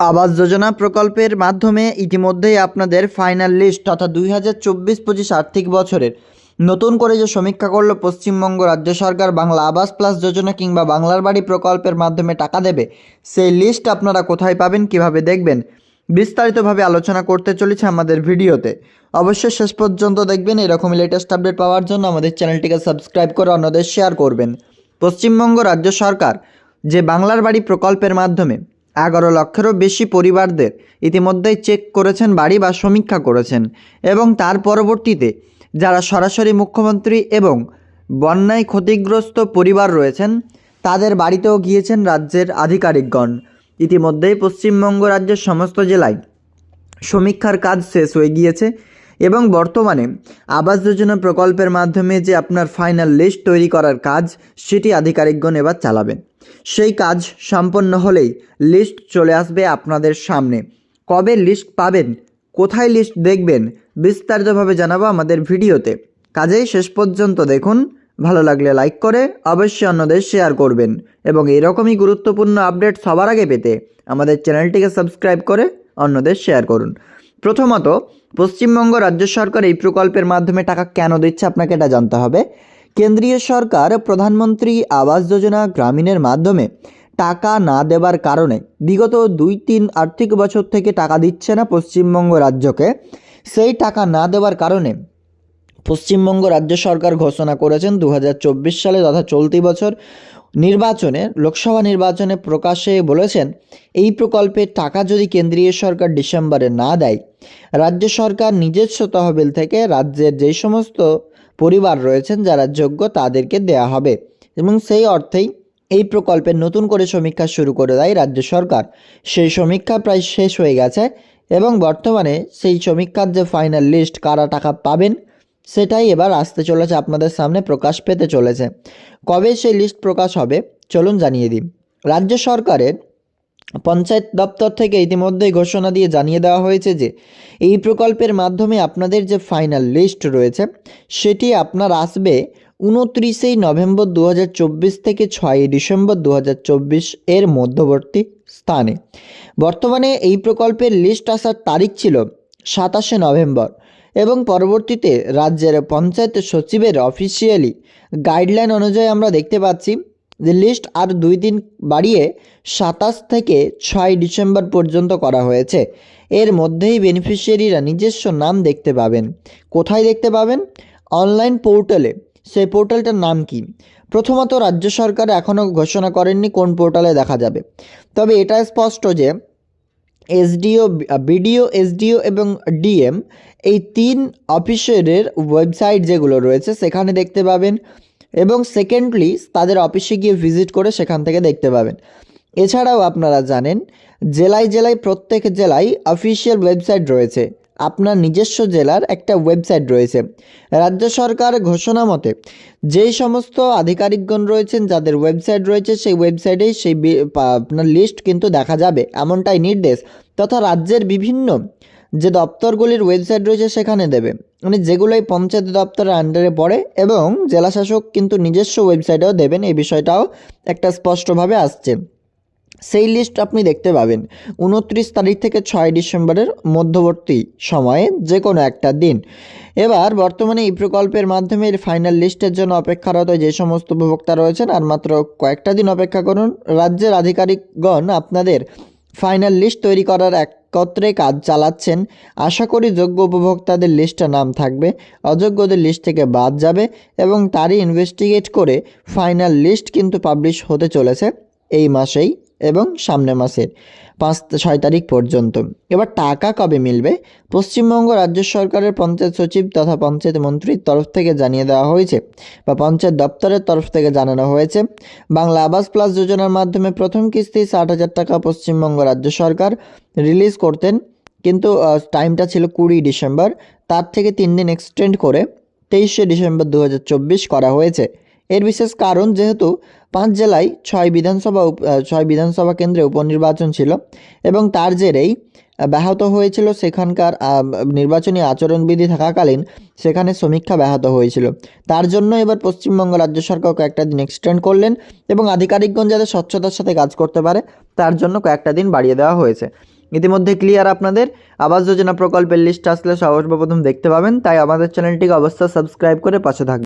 আবাস যোজনা প্রকল্পের মাধ্যমে ইতিমধ্যেই আপনাদের ফাইনাল লিস্ট তথা দুই হাজার চব্বিশ পঁচিশ আর্থিক বছরের। নতুন করে যে সমীক্ষা করল পশ্চিমবঙ্গ রাজ্য সরকার বাংলা আবাস প্লাস যোজনা কিংবা বাংলার বাড়ি প্রকল্পের মাধ্যমে টাকা দেবে, সেই লিস্ট আপনারা কোথায় পাবেন, কীভাবে দেখবেন, বিস্তারিতভাবে আলোচনা করতে চলেছে আমাদের ভিডিওতে। অবশ্যই শেষ পর্যন্ত দেখবেন, এরকমই লেটেস্ট আপডেট পাওয়ার জন্য আমাদের চ্যানেলটিকে সাবস্ক্রাইব করে অন্যদের শেয়ার করবেন। পশ্চিমবঙ্গ রাজ্য সরকার যে বাংলার বাড়ি প্রকল্পের মাধ্যমে এগারো লক্ষেরও বেশি পরিবারদের ইতিমধ্যেই চেক করেছেন, বাড়ি বা সমীক্ষা করেছেন এবং তার পরবর্তীতে যারা সরাসরি মুখ্যমন্ত্রী এবং বন্যায় ক্ষতিগ্রস্ত পরিবার রয়েছেন, তাদের বাড়িতেও গিয়েছেন রাজ্যের আধিকারিকগণ। ইতিমধ্যেই পশ্চিমবঙ্গ রাজ্যের সমস্ত জেলায় সমীক্ষার কাজ শেষ হয়ে গিয়েছে এবং বর্তমানে আবাস যোজনা প্রকল্পের মাধ্যমে যে আপনার ফাইনাল লিস্ট তৈরি করার কাজ, সেটি আধিকারিকগণ এবার চালাবেন। সেই কাজ সম্পন্ন হলেই লিস্ট চলে আসবে আপনাদের সামনে। কবে লিস্ট পাবেন? কোথায় লিস্ট দেখবেন? বিস্তারিতভাবে জানাব আমাদের ভিডিওতে। কাজেই শেষ পর্যন্ত দেখুন। ভালো লাগলে লাইক করে অবশ্যই অন্যদের শেয়ার করবেন এবং এরকমই গুরুত্বপূর্ণ আপডেট সবার আগে পেতে আমাদের চ্যানেলটিকে সাবস্ক্রাইব করে অন্যদের শেয়ার করুন। প্রথমত, পশ্চিমবঙ্গ রাজ্য সরকার এই প্রকল্পের মাধ্যমে টাকা কেন দিচ্ছে আপনাকে এটা জানতে হবে। কেন্দ্রীয় সরকার প্রধানমন্ত্রী আবাস যোজনা গ্রামীণের মাধ্যমে টাকা না দেবার কারণে বিগত দুই, তিন আর্থিক বছর থেকে টাকা দিচ্ছে না পশ্চিমবঙ্গ রাজ্যকে। সেই টাকা না দেওয়ার কারণে পশ্চিমবঙ্গ রাজ্য সরকার ঘোষণা করেছেন দু হাজার চব্বিশ সালে তথা চলতি বছর নির্বাচনে, লোকসভা নির্বাচনে প্রকাশে বলেছেন, এই প্রকল্পের টাকা যদি কেন্দ্রীয় সরকার ডিসেম্বরে না দেয়, রাজ্য সরকার নিজস্ব তহবিল থেকে রাজ্যের যেই সমস্ত পরিবার রয়েছেন যারা যোগ্য তাদেরকে দেয়া হবে। এবং সেই অর্থেই এই প্রকল্পের নতুন করে সমীক্ষা শুরু করে দেয় রাজ্য সরকার। সেই সমীক্ষা প্রায় শেষ হয়ে গেছে এবং বর্তমানে সেই সমীক্ষার যে ফাইনাল লিস্ট কারা টাকা পাবেন, সেটাই এবার আসতে চলেছে আপনাদের সামনে প্রকাশ পেতে চলেছে। কবে সেই লিস্ট প্রকাশ হবে, চলুন জানিয়ে দিই। রাজ্য সরকারের পঞ্চায়েত দপ্তর থেকে ইতিমধ্যেই ঘোষণা দিয়ে জানিয়ে দেওয়া হয়েছে যে, এই প্রকল্পের মাধ্যমে আপনাদের যে ফাইনাল লিস্ট রয়েছে, সেটি আপনার আসবে উনত্রিশেই নভেম্বর দু হাজার চব্বিশ থেকে ছয়ই ডিসেম্বর দু হাজার চব্বিশ এর মধ্যবর্তী স্থানে। বর্তমানে এই প্রকল্পের লিস্ট আসার তারিখ ছিল সাতাশে নভেম্বর এবং পরবর্তীতে রাজ্যের পঞ্চায়েত সচিবের অফিসিয়ালি গাইডলাইন অনুযায়ী আমরা দেখতে পাচ্ছি লিস্ট আর দুই দিন বাড়িয়ে সাতাশ থেকে ছয় ডিসেম্বর পর্যন্ত করা হয়েছে। এর মধ্যেই বেনিফিশিয়ারিরা নিজস্ব নাম দেখতে পাবেন। কোথায় দেখতে পাবেন? অনলাইন পোর্টালে সেই পোর্টালটার নাম কি? প্রথমত রাজ্য সরকার এখনও ঘোষণা করেননি কোন পোর্টালে দেখা যাবে। তবে এটা স্পষ্ট যে এসডিও, বিডিও, এসডিও এবং ডিএম এই তিন অফিসারের ওয়েবসাইট যেগুলো রয়েছে, সেখানে দেখতে পাবেন এবং সেকেন্ডলি তাদের অফিসে গিয়ে ভিজিট করে সেখান থেকে দেখতে পাবেন। এছাড়াও আপনারা জানেন, জেলায় জেলায়, প্রত্যেক জেলায় অফিসিয়াল ওয়েবসাইট রয়েছে। আপনার নিজস্ব জেলার একটা ওয়েবসাইট রয়েছে। রাজ্য সরকার ঘোষণা মতে, যেই সমস্ত আধিকারিকগণ রয়েছেন, যাদের ওয়েবসাইট রয়েছে, সেই ওয়েবসাইটেই সেই আপনার লিস্ট কিন্তু দেখা যাবে। এমনটাই নির্দেশ। তথা রাজ্যের বিভিন্ন যে দপ্তরগুলির ওয়েবসাইট রয়েছে সেখানে দেবে। মানে যেগুলোই পঞ্চায়েত দপ্তরের আন্ডারে পড়ে এবং জেলাশাসক কিন্তু নিজস্ব ওয়েবসাইটেও দেবেন, এই বিষয়টাও একটা স্পষ্টভাবে আসছে। সেই লিস্ট আপনি দেখতে পাবেন। উনত্রিশ তারিখ থেকে ছয় ডিসেম্বরের মধ্যবর্তী সময়ে যে কোনো একটা দিন। এবার বর্তমানে এই প্রকল্পের মাধ্যমে এর ফাইনাল লিস্টের জন্য অপেক্ষারত যে সমস্ত উপভোক্তা রয়েছেন, আর মাত্র কয়েকটা দিন অপেক্ষা করুন। রাজ্যের আধিকারিকগণ আপনাদের ফাইনাল লিস্ট তৈরি করার একত্রে কাজ চালাচ্ছেন। আশা করি যোগ্য উপভোক্তাদের লিস্টটা নাম থাকবে। অযোগ্যদের লিস্ট থেকে বাদ যাবে এবং তারই ইনভেস্টিগেট করে ফাইনাল লিস্ট কিন্তু পাবলিশ হতে চলেছে এই মাসেই। এবং সামনের মাসের পাঁচ ছয় তারিখ পর্যন্ত। এবার টাকা কবে মিলবে? পশ্চিমবঙ্গ রাজ্য সরকারের পঞ্চায়েত সচিব তথা পঞ্চায়েত মন্ত্রীর তরফ থেকে জানিয়ে দেওয়া হয়েছে বা পঞ্চায়েত দপ্তরের তরফ থেকে জানানো হয়েছে, বাংলা আবাস প্লাস যোজনার মাধ্যমে প্রথম কিস্তি ষাট হাজার টাকা পশ্চিমবঙ্গ রাজ্য সরকার রিলিজ করতেন। কিন্তু টাইমটা ছিল কুড়ি ডিসেম্বর, তার থেকে তিন দিন এক্সটেন্ড করে তেইশে ডিসেম্বর দু হাজার চব্বিশ করা হয়েছে। এর বিশেষ কারণ যেহেতু পাঁচ জেলায় ছয় বিধানসভা ছয় বিধানসভা কেন্দ্রে উপনির্বাচন ছিল এবং তার জেরেই ব্যাহত হয়েছিল সেখানকার নির্বাচনী আচরণবিধি থাকাকালীন সেখানে সমীক্ষা ব্যাহত হয়েছিল। তার জন্য এবার পশ্চিমবঙ্গ রাজ্য সরকার কয়েকটা দিন এক্সটেন্ড করলেন এবং আধিকারিকগণ যাতে স্বচ্ছতার সাথে কাজ করতে পারে, তার জন্য কয়েকটা দিন বাড়িয়ে দেওয়া হয়েছে। ইতিমধ্যে ক্লিয়ার আপনাদের, আবাস যোজনা প্রকল্পের লিস্ট আসলে সর্বপ্রথম দেখতে পাবেন, তাই আমাদের চ্যানেলটিকে অবশ্যই সাবস্ক্রাইব করে পাশে থাকবেন।